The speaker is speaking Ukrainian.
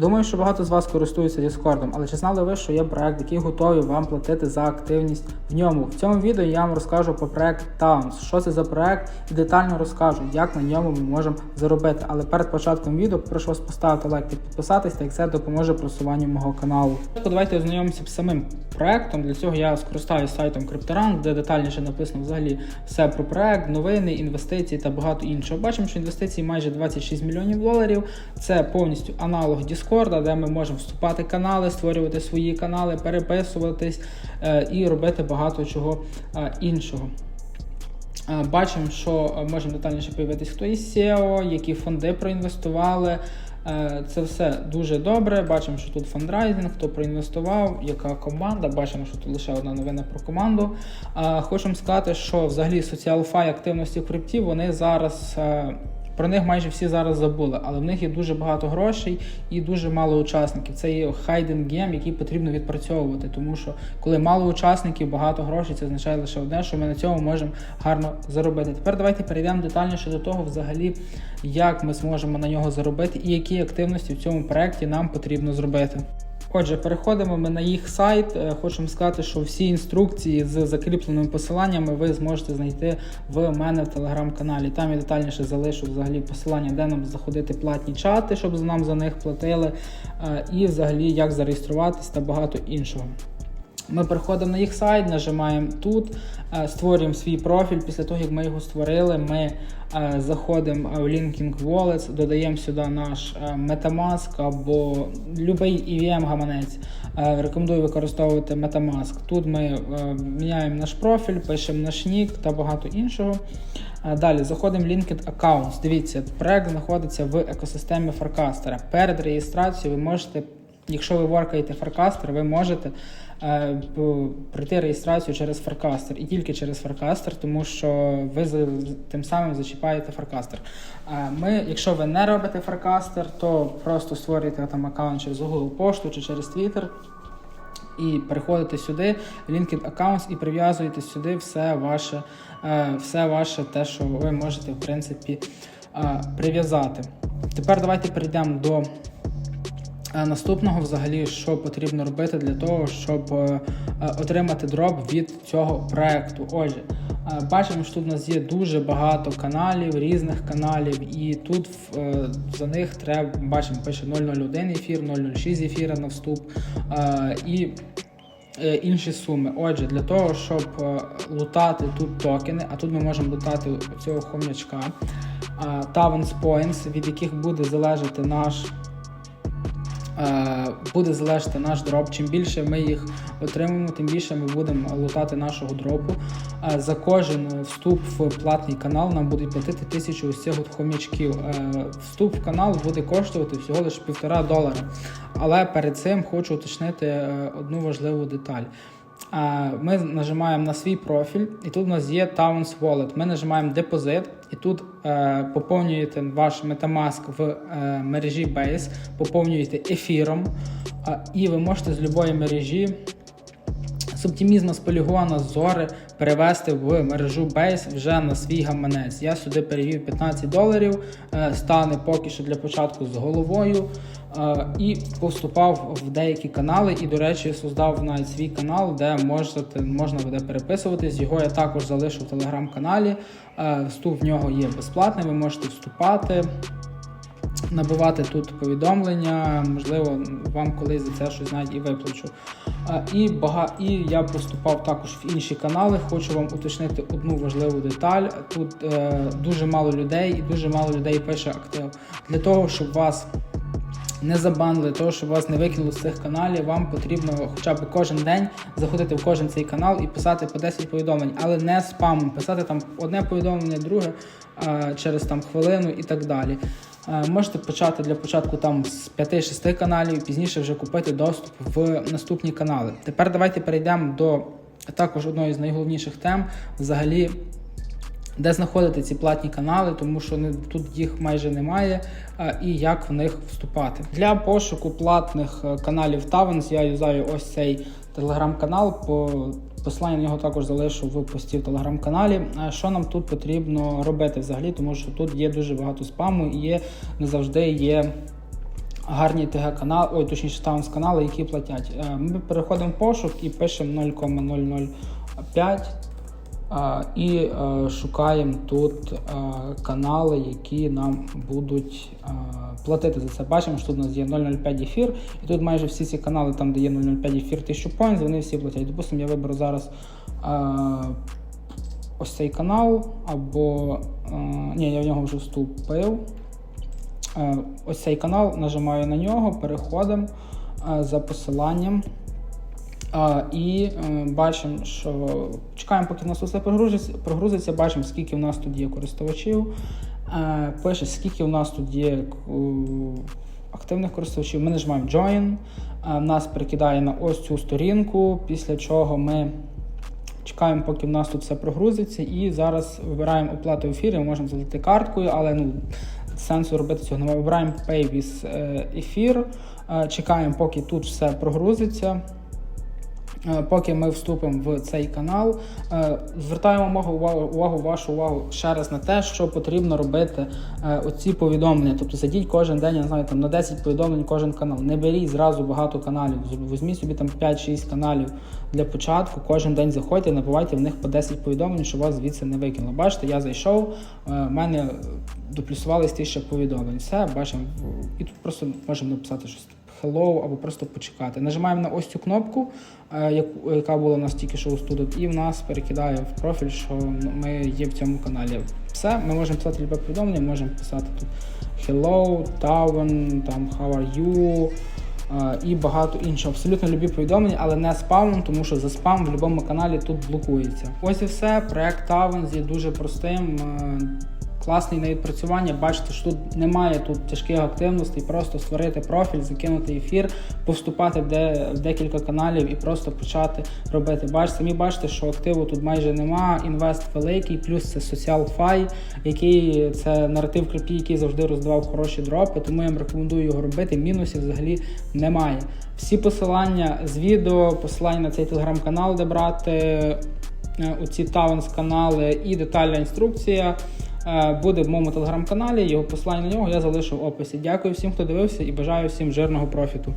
Думаю, що багато з вас користуються Discord, але чи знали ви, що є проект, який готовий вам платити за активність в ньому? В цьому відео я вам розкажу про проект Towns, що це за проект, і детально розкажу, як на ньому ми можемо заробити. Але перед початком відео прошу вас поставити лайк та підписатись, так як це допоможе просуванню мого каналу. Давайте ознайомимося з самим проектом. Для цього я скористаюся сайтом CryptoRank, де детальніше написано взагалі все про проект, новини, інвестиції та багато іншого. Бачимо, що інвестиції майже 26 мільйонів доларів. Це повністю аналог Discord, де ми можемо вступати в канали, створювати свої канали, переписуватись е, і робити багато чого е, іншого. Е, Бачимо, що можемо детальніше подивитись, хто є SEO, які фонди проінвестували. Це все дуже добре. Бачимо, що тут фандрайзинг, хто проінвестував, яка команда. Бачимо, що тут лише одна новина про команду. Хочемо сказати, що взагалі соціалфай активності в крипті вони зараз. Про них майже всі зараз забули, але в них є дуже багато грошей і дуже мало учасників. Це є hidden game, який потрібно відпрацьовувати. Тому що коли мало учасників, багато грошей, це означає лише одне, що ми на цьому можемо гарно заробити. Тепер давайте перейдемо детальніше до того, взагалі, як ми зможемо на нього заробити і які активності в цьому проєкті нам потрібно зробити. Отже, переходимо ми на їх сайт. Хочу Хочемо сказати, що всі інструкції з закріпленими посиланнями ви зможете знайти в мене в телеграм-каналі. Там я детальніше залишу взагалі посилання, де нам заходити платні чати, щоб нам за них платили, е, і взагалі як зареєструватись та багато іншого. Ми переходимо на їх сайт, нажимаємо тут, е, створюємо свій профіль. Після того, як ми його створили, ми е, заходимо в Linking Wallets, додаємо сюди наш е, Metamask або будь-який EVM-гаманець. Е, Рекомендую використовувати Metamask. Тут ми е, міняємо наш профіль, пишемо наш нік та багато іншого. Е, Далі заходимо в Linked Accounts. Дивіться, проект знаходиться в екосистемі Farcaster. Перед реєстрацією ви можете Якщо ви воркаєте Farcaster, ви можете е, пройти реєстрацію через Farcaster і тільки через Farcaster, тому що ви тим самим зачіпаєте Farcaster. Е, ми, якщо ви не робите Farcaster, то просто створюєте там аккаунт через Google пошту чи через Twitter. І переходите сюди, в Linked Accounts і прив'язуєте сюди все ваше, е, все ваше те, що ви можете в принципі е, прив'язати. Тепер давайте перейдемо до наступного, взагалі, що потрібно робити для того, щоб е, е, отримати дроп від цього проекту. Отже, е, бачимо, що тут у нас є дуже багато каналів, різних каналів, і тут за них треба бачимо, пише 001 ефір, 006 ефіра на вступ. І інші суми. Отже, для того, щоб лутати тут токени, а тут ми можемо лутати цього хом'ячка, е, Points, від яких буде залежати наш. Е, Буде залежати наш дроп. Чим більше ми їх отримаємо, тим більше ми будемо лутати нашого дропу. Е, За кожен вступ в платний канал нам будуть платити тисячу ось цих от хомячків. Е, Вступ в канал буде коштувати всього лише півтора долара. Але перед цим хочу уточнити одну важливу деталь. Ми нажимаємо на свій профіль, і тут у нас є Towns Wallet. Ми нажимаємо депозит, і тут е, поповнюєте ваш Metamask в е, мережі Base, поповнюєте ефіром, і ви можете з будь-якої мережі з оптимізму з полігона зори перевести в мережу Base вже на свій гаманець. Я сюди перевів 15 доларів, е, стане поки що для початку з головою. Е, І поступав в деякі канали. І, до речі, создав навіть свій канал, де можете, можна буде переписуватись. Його я також залишу в телеграм-каналі. Е, Вступ в нього є безплатний, ви можете вступати набивати тут повідомлення, можливо, вам колись за це щось навіть і виплачу. І, бага... і я поступав також в інші канали. Хочу вам уточнити одну важливу деталь. Тут е, дуже мало людей і дуже мало людей пише актив. Для того, щоб вас не забанили, того, щоб вас не викинули з цих каналів, вам потрібно хоча б кожен день заходити в кожен цей канал і писати по 10 повідомлень, але не спамом, писати там одне повідомлення, друге через там хвилину і так далі. Е, Можете почати для початку там з 5-6 каналів, пізніше вже купити доступ в наступні канали. Тепер давайте перейдемо до також одної з найголовніших тем взагалі де знаходити ці платні канали, тому що тут їх майже немає, і як в них вступати. Для пошуку платних е, каналів Tavens я юзаю ось цей телеграм-канал. По посилання на нього також залишу в пості в телеграм-каналі. Що нам тут потрібно робити взагалі, тому що тут є дуже багато спаму і є не завжди є гарні ТГ канали, ой, точніше таунс канали, які платять. Е, Ми переходимо в пошук і пишемо 0,005 е, і е, шукаємо тут е, канали, які нам будуть е, платити за це. Бачимо, що тут у нас є 0,05 ефір, і тут майже всі ці канали, там де є 0,05 ефір 1000 points, вони всі платять. Допустимо, я виберу зараз. Ось цей канал, або ні, я в нього вже вступив. Ось цей канал, нажимаю на нього, переходимо за посиланням. Е, і е, бачимо, що чекаємо, поки в нас усе прогрузиться, прогрузиться, бачимо, скільки в нас тут є користувачів. Е, Пише, скільки в нас тут є е, активних користувачів. Ми нажимаємо Join, е, нас перекидає на ось цю сторінку, після чого ми. Чекаємо, поки в нас тут все прогрузиться, і зараз вибираємо оплату ефіру. Ми можемо залити карткою, але ну сенсу робити цього. Ми вибираємо Pay with е, ефір. Е, Чекаємо, поки тут все прогрузиться. Е, Поки ми вступимо в цей канал, Е, звертаємо увагу, увагу, вашу увагу ще раз на те, що потрібно робити е, оці повідомлення. Тобто зайдіть кожен день, я не знаю, там на 10 повідомлень кожен канал. Не беріть зразу багато каналів. Візьміть собі там 5-6 каналів для початку. Кожен день заходьте, набивайте в них по 10 повідомлень, щоб вас звідси не викинуло. Бачите, я зайшов, в мене доплюсувались тисяча повідомлень. Все, бачимо. І тут просто можемо написати щось. Hello або просто почекати. Нажимаємо на ось цю кнопку, е, яка була у нас тільки що ось тут, і в нас перекидає в профіль, що ми є в цьому каналі. Все, ми можемо писати любе повідомлення, можемо писати тут Hello, Town, там How are you е, і багато іншого. Абсолютно любі повідомлення, але не спамом, тому що за спам в будь-якому каналі тут блокується. Ось і все. Проект Tavens є дуже простим. Класний на відпрацювання, бачите, що тут немає тут тяжких активностей, просто створити профіль, закинути ефір, повступати в, де, в декілька каналів і просто почати робити. Бачите, самі бачите, що активу тут майже нема, інвест великий, плюс це Social Fi, який це наратив крипті, який завжди роздавав хороші дропи, тому я вам рекомендую його робити. Мінусів взагалі немає. Всі посилання з відео, посилання на цей телеграм-канал, де брати е, оці таунс канали і детальна інструкція буде в моєму телеграм-каналі. Його посилання на нього я залишу в описі. Дякую всім, хто дивився, і бажаю всім жирного профіту.